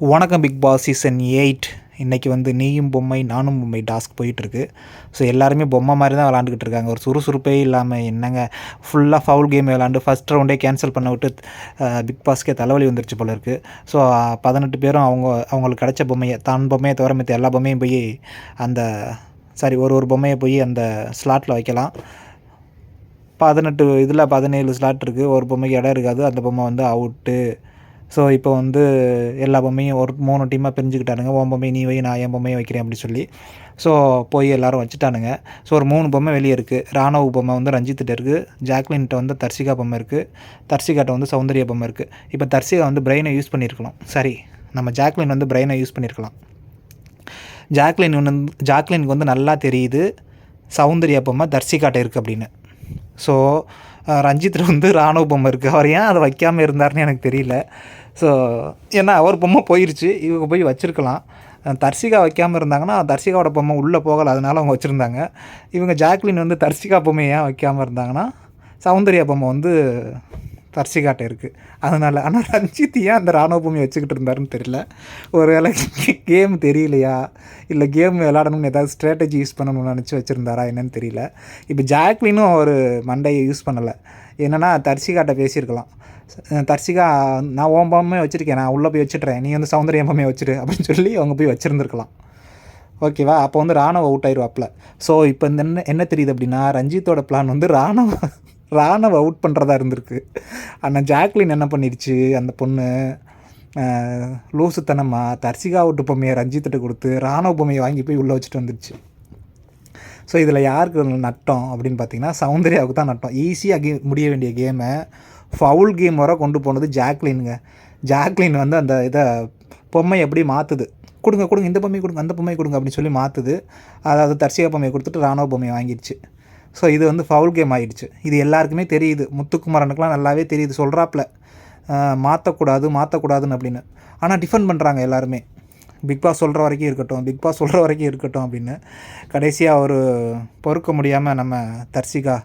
வணக்கம் big Boss season eight. இன்றைக்கி வந்து நீயும் பொம்மை நானும் பொம்மை டாஸ்க் போயிட்டுருக்கு. ஸோ எல்லாருமே பொம்மை மாதிரி தான் விளாண்டுக்கிட்டு இருக்காங்க. ஒரு சுறுசுறுப்பே இல்லாமல் என்னங்க? ஃபுல்லாக ஃபவுல் கேம் விளாண்டு ஃபஸ்ட் ரவுண்டே கேன்சல் பண்ண விட்டு பிக் பாஸ்க்கே தலைவலி வந்துருச்சு போல இருக்குது ஸோ பதினெட்டு பேரும் அவங்க அவங்களுக்கு கிடைச்ச பொம்மையை தான் பொம்மையை தவிர மற்ற எல்லா பொம்மையும் போய் அந்த சாரி ஒரு ஒரு பொம்மையை போய் அந்த ஸ்லாட்டில் வைக்கலாம். பதினெட்டு இதில் பதினேழு ஸ்லாட் இருக்குது ஒரு பொம்மைக்கு இடம் இருக்காது. அந்த பொம்மை வந்து அவுட்டு ஸோ இப்போ வந்து எல்லா பொம்மையும் ஒரு மூணு டீமாக பிரிஞ்சுக்கிட்டானுங்க. உன் பொம்மை நீ வை நான் என் பொம்மையை வைக்கிறேன் அப்படின்னு சொல்லி. ஸோ போய் எல்லோரும் வச்சுட்டானுங்க. ஸோ ஒரு மூணு பொம்மை வெளியே இருக்குது ராணுவ பொம்மை வந்து ரஞ்சித்திட்ட இருக்குது ஜாக்லின்கிட்ட வந்து தர்சிகா பொம்மை இருக்குது தர்சிகாட்ட வந்து சௌந்தரிய பொம்மை இருக்குது இப்போ தர்சிகா வந்து பிரெயினை யூஸ் பண்ணியிருக்கலாம் சரி நம்ம ஜாக்லின் வந்து பிரெயினை யூஸ் பண்ணியிருக்கலாம் ஜாக்லின் வந்து ஜாக்லினுக்கு வந்து நல்லா தெரியுது. சௌந்தரிய பொம்மை தர்சிகாட்ட இருக்குது அப்படின்னு. ஸோ ரஞ்சித்தில் வந்து ராணுவ பொம்மை இருக்குது அவர் ஏன் அதை வைக்காமல் இருந்தார்னு எனக்கு தெரியல. ஸோ ஏன்னா அவர் பொம்மை போயிடுச்சு இவங்க போய் வச்சுருக்கலாம். தர்சிகா வைக்காமல் இருந்தாங்கன்னா தர்சிகாவோட பொம்மை உள்ளே போகலை அதனால அவங்க வச்சுருந்தாங்க. இவங்க ஜாக்லின் வந்து தர்சிகா பொம்மை ஏன் வைக்காமல் இருந்தாங்கன்னா சௌந்தர்யா பொம்மை வந்து தர்சிகாட்டை இருக்குது அதனால் ஆனால் ரஞ்சித் ஏன் அந்த ராணுவ பூமி வச்சுக்கிட்டு இருந்தாருன்னு தெரியல. ஒரு வேலை கேம் தெரியலையா? இல்லை கேம் விளாடணும்னு ஏதாவது ஸ்ட்ராட்டஜி யூஸ் பண்ணணும்னு நினச்சி வச்சுருந்தாரா என்னன்னு தெரியல. இப்போ ஜாக்லினும் ஒரு மண்டையை யூஸ் பண்ணலை. என்னென்னா தர்சிகாட்ட பேசியிருக்கலாம். தர்சிகா நான் ஓம் வச்சுருக்கேன் நான் உள்ளே போய் வச்சுட்றேன். நீ வந்து சௌந்தரிய வச்சுரு அப்படின்னு சொல்லி அவங்க போய் வச்சுருந்துருக்கலாம். ஓகேவா அப்போ வந்து ராணுவ அவுட் ஆயிடுவாப்பில் ஸோ இப்போ இந்த என்ன என்ன தெரியுது அப்படின்னா ரஞ்சித்தோட பிளான் வந்து ராணுவ ராணவ அவுட் பண்ணுறதா இருந்திருக்கு. ஆனால் ஜாக்லின் என்ன பண்ணிடுச்சு அந்த பொண்ணு லூசுத்தனமாக தர்சிகா அவுட்டு பொம்மையை ரஞ்சித்திட்ட கொடுத்து ராணுவ பொம்மையை வாங்கி போய் உள்ளே வச்சுட்டு வந்துடுச்சு ஸோ இதில் யாருக்கு நட்டம் அப்படின்னு பார்த்தீங்கன்னா சௌந்தர்யாவுக்கு தான் நட்டம். ஈஸியாக கே முடிய வேண்டிய கேமை ஃபவுல் கேம் வர கொண்டு போனது ஜாக்லின்ங்க. ஜாக்லின் வந்து அந்த இதை பொம்மை எப்படி மாற்றுது கொடுங்க கொடுங்க இந்த பொம்மை கொடுங்க அந்த பொம்மை கொடுங்க அப்படின்னு சொல்லி மாற்றுது அதாவது தர்சிகா பொம்மையை கொடுத்துட்டு ராணுவ பொம்மையை வாங்கிடுச்சு ஸோ இது வந்து ஃபவுல் கேம் ஆகிடுச்சு இது எல்லாருக்குமே தெரியுது. முத்துக்குமரனுக்குலாம் நல்லாவே தெரியுது. சொல்கிறாப்புல மாற்றக்கூடாது மாற்றக்கூடாதுன்னு அப்படின்னு. ஆனால் டிஃபெண்ட் பண்ணுறாங்க எல்லாருமே. பிக் பாஸ் சொல்கிற வரைக்கும் இருக்கட்டும் பிக் பாஸ் சொல்கிற வரைக்கும் இருக்கட்டும் அப்படின்னு. கடைசியாக ஒரு பொறுக்க முடியாமல் நம்ம தர்சிகா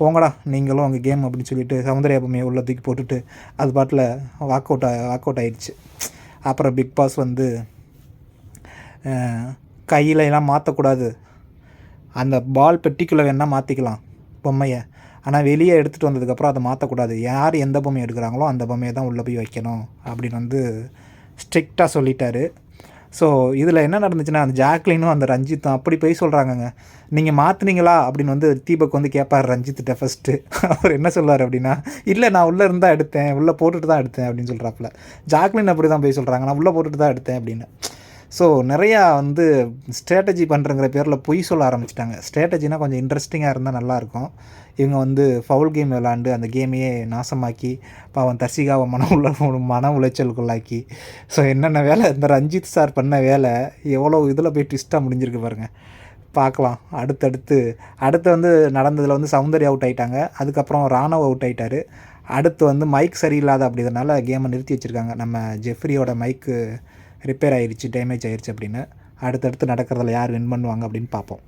போங்கடா நீங்களும் உங்கள் கேம் அப்படின்னு சொல்லிட்டு சௌந்தர்யா பொம்மையை உள்ள தூக்கி போட்டுட்டு அது bottle walk out walk out ஆகிடுச்சு அப்புறம் பிக் பாஸ் வந்து கையில் எல்லாம் மாற்றக்கூடாது அந்த பால் பெட்டிக்குள்ளே வேணால் மாற்றிக்கலாம் பொம்மையை. ஆனால் வெளியே எடுத்துகிட்டு வந்ததுக்கப்புறம் அதை மாற்றக்கூடாது யார் எந்த பொம்மையை எடுக்கிறாங்களோ அந்த பொம்மையை தான் உள்ளே போய் வைக்கணும் அப்படின்னு வந்து ஸ்ட்ரிக்டாக சொல்லிட்டாரு. ஸோ இதில் என்ன நடந்துச்சுன்னா அந்த ஜாக்லினும் அந்த ரஞ்சித்தும் அப்படி போய் சொல்கிறாங்கங்க நீங்கள் மாற்றினீங்களா அப்படின்னு வந்து தீபக் வந்து கேட்பார் ரஞ்சித்திட்ட ஃபஸ்ட்டு அவர் என்ன சொல்லுவார் அப்படின்னா இல்லை நான் உள்ளே இருந்தால் எடுத்தேன். உள்ளே போட்டுட்டு தான் எடுத்தேன் அப்படின்னு சொல்கிறாப்புல ஜாக்லின் அப்படி தான் போய் சொல்கிறாங்க நான் உள்ளே போட்டுட்டு தான் எடுத்தேன் அப்படின்னு. ஸோ நிறையா வந்து ஸ்ட்ராட்டஜி பண்ணுறங்கிற பேரில் பொய் சொல்ல ஆரம்பிச்சிட்டாங்க. ஸ்ட்ராட்டஜினா கொஞ்சம் இன்ட்ரெஸ்டிங்காக இருந்தால் நல்லாயிருக்கும் இவங்க வந்து ஃபவுல் கேம் விளாண்டு அந்த கேமையே நாசமாக்கி பாவன் தர்சிகாவை மன உள்ள மன உளைச்சலுக்குள்ளாக்கி. ஸோ என்னென்ன வேலை? இந்த ரஞ்சித் சார் பண்ண வேலை எவ்வளோ இதில் போய் ட்விஸ்ட்டாக முடிஞ்சிருக்கு பாருங்கள் பார்க்கலாம். அடுத்தடுத்து அடுத்து வந்து நடந்ததில் வந்து சௌந்தர்யா அவுட் ஆகிட்டாங்க அதுக்கப்புறம் ராணவ் அவுட் ஆகிட்டார் அடுத்து வந்து மைக் சரியில்லாத அப்படிங்கிறதுனால கேமை நிறுத்தி வச்சுருக்காங்க. நம்ம ஜெஃப்ரியோட மைக்கு ரிப்பேர் ஆயிடுச்சு டேமேஜ் ஆயிடுச்சு அப்படின்னு அடுத்தடுத்து நடக்கிறதுல யார் வின் பண்ணுவாங்க அப்படின்னு பார்ப்போம்.